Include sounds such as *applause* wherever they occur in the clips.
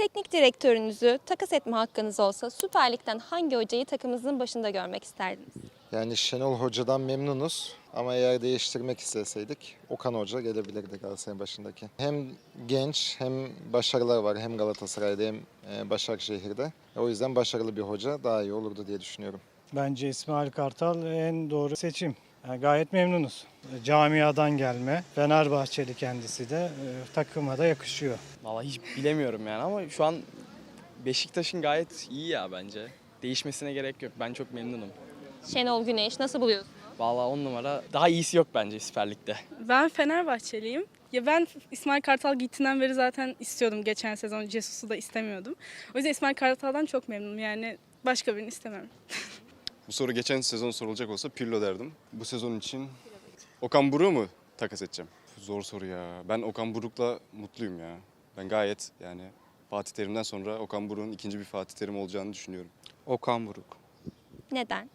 Teknik direktörünüzü takas etme hakkınız olsa Süper Lig'den hangi hocayı takımınızın başında görmek isterdiniz? Yani Şenol Hoca'dan memnunuz ama eğer değiştirmek isteseydik Okan Hoca gelebilirdi Galatasaray başındaki. Hem genç hem başarılar var hem Galatasaray'da hem e, Başakşehir'de. O yüzden başarılı bir hoca daha iyi olurdu diye düşünüyorum. Bence İsmail Kartal en doğru seçim. Yani gayet memnunuz. Camiadan gelme. Fenerbahçeli kendisi de e, takıma da yakışıyor. Vallahi hiç bilemiyorum yani ama şu an Beşiktaş'ın gayet iyi ya bence. Değişmesine gerek yok. Ben çok memnunum. Şenol Güneş nasıl buluyorsunuz? Vallahi on numara daha iyisi yok bence Süper Lig'de. Ben Fenerbahçeliyim. Ya ben İsmail Kartal gittiğinden beri zaten istiyordum geçen sezon. Cesus'u da istemiyordum. O yüzden İsmail Kartal'dan çok memnunum. Yani başka birini istemem. Bu soru geçen sezon sorulacak olsa Pirlo derdim. Bu sezon için Okan Buruk'u mu takas edeceğim? Zor soru ya. Ben Okan Buruk'la mutluyum ya. Ben gayet yani Fatih Terim'den sonra Okan Buruk'un ikinci bir Fatih Terim olacağını düşünüyorum. Okan Buruk. Neden?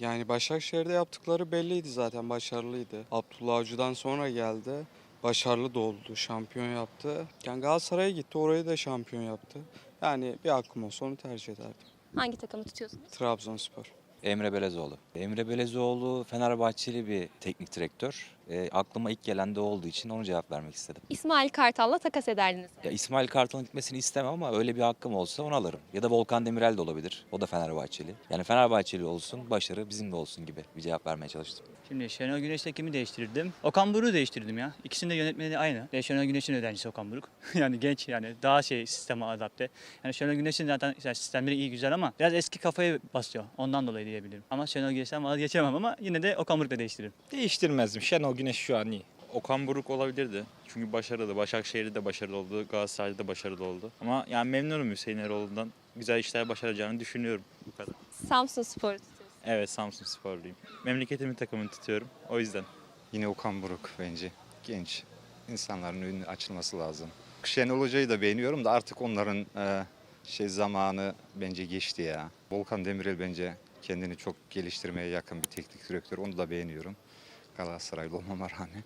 Yani Başakşehir'de yaptıkları belliydi zaten başarılıydı. Abdullah Avcı'dan sonra geldi. Başarılı da oldu, şampiyon yaptı. Yani Galatasaray'a gitti, orayı da şampiyon yaptı. Yani bir hakkım olsa onu tercih ederdim. Hangi takımı tutuyorsunuz? Trabzonspor. Emre Belezoğlu. Emre Belezoğlu Fenerbahçeli bir teknik direktör. E, aklıma ilk gelen de olduğu için onu cevap vermek istedim. İsmail Kartal'la takas ederdiniz. Ya İsmail Kartal'ın gitmesini istemem ama öyle bir hakkım olsa onu alırım. Ya da Volkan Demirel de olabilir. O da Fenerbahçeli. Yani Fenerbahçeli olsun, başarı bizim de olsun gibi bir cevap vermeye çalıştım. Şimdi Şenol Güneş'le kimi değiştirdim? Okan Buruk'u değiştirdim ya. İkisinin de yönetmeni aynı. Ve Şenol Güneş'in öğrencisi Okan Buruk. *laughs* yani genç yani daha şey sisteme adapte. Yani Şenol Güneş'in zaten yani sistemleri iyi güzel ama biraz eski kafayı basıyor. Ondan dolayı diyebilirim. Ama Şenol Güneş'ten vazgeçemem ama yine de Okan Buruk'la değiştiririm. Değiştirmezdim. Şenol Güneş şu an iyi. Okan Buruk olabilirdi. Çünkü başarılı. Başakşehir'de de başarılı oldu. Galatasaray'da da başarılı oldu. Ama yani memnunum Hüseyin Eroğlu'ndan. Güzel işler başaracağını düşünüyorum. Bu kadar. Samsun Spor'u tutuyorsunuz. Evet Samsun Sporluyum. Memleketimin takımını tutuyorum. O yüzden. Yine Okan Buruk bence. Genç. İnsanların önünün açılması lazım. Şenol Hoca'yı da beğeniyorum da artık onların e, şey zamanı bence geçti ya. Volkan Demirel bence kendini çok geliştirmeye yakın bir teknik direktör. Onu da beğeniyorum. Galatasaraylı olmama rağmen.